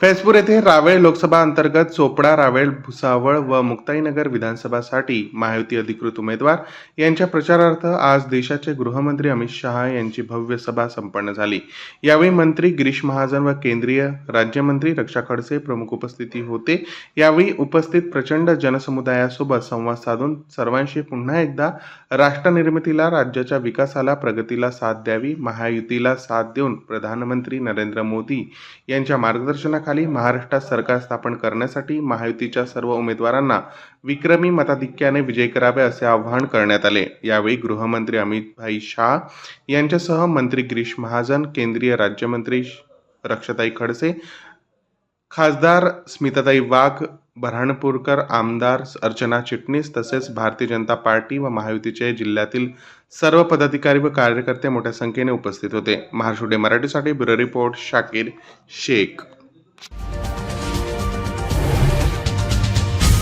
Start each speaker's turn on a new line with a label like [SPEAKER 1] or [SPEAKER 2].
[SPEAKER 1] फैजपूर येथे रावेळ लोकसभा अंतर्गत चोपडा रावेळ भुसावळ व मुक्ताईनगर विधानसभासाठी महायुती अधिकृत उमेदवार. यांच्या प्रचारार्थ आज देशाचे गृहमंत्री अमित शहा यांची भव्य सभा संपन्न झाली. यावेळी मंत्री गिरीश महाजन व केंद्रीय राज्यमंत्री रक्षा खडसे प्रमुख उपस्थिती होते. यावेळी उपस्थित प्रचंड जनसमुदायासोबत संवाद साधून सर्वांशी पुन्हा एकदा राष्ट्रनिर्मितीला राज्याच्या विकासाला प्रगतीला साथ द्यावी महायुतीला साथ देऊन प्रधानमंत्री नरेंद्र मोदी यांच्या मार्गदर्शनाखाली महाराष्ट्रात सरकार स्थापन करण्यासाठी महायुतीच्या सर्व उमेदवारांना विक्रमी मताधिक्याने विजय करावे असे आवाहन करण्यात आले. यावेळी गृहमंत्री अमित भाई शाह यांच्यासह मंत्री गिरीश महाजन केंद्रीय राज्यमंत्री रक्षताई खडसे खासदार स्मिताताई वाघ बऱ्हाणपूरकर आमदार अर्चना चिटणीस तसेच भारतीय जनता पार्टी व महायुतीचे जिल्ह्यातील सर्व पदाधिकारी व कार्यकर्ते मोठ्या संख्येने उपस्थित होते. महाराष्ट्र डे मराठीसाठी ब्युरो रिपोर्ट शाकीर शेख.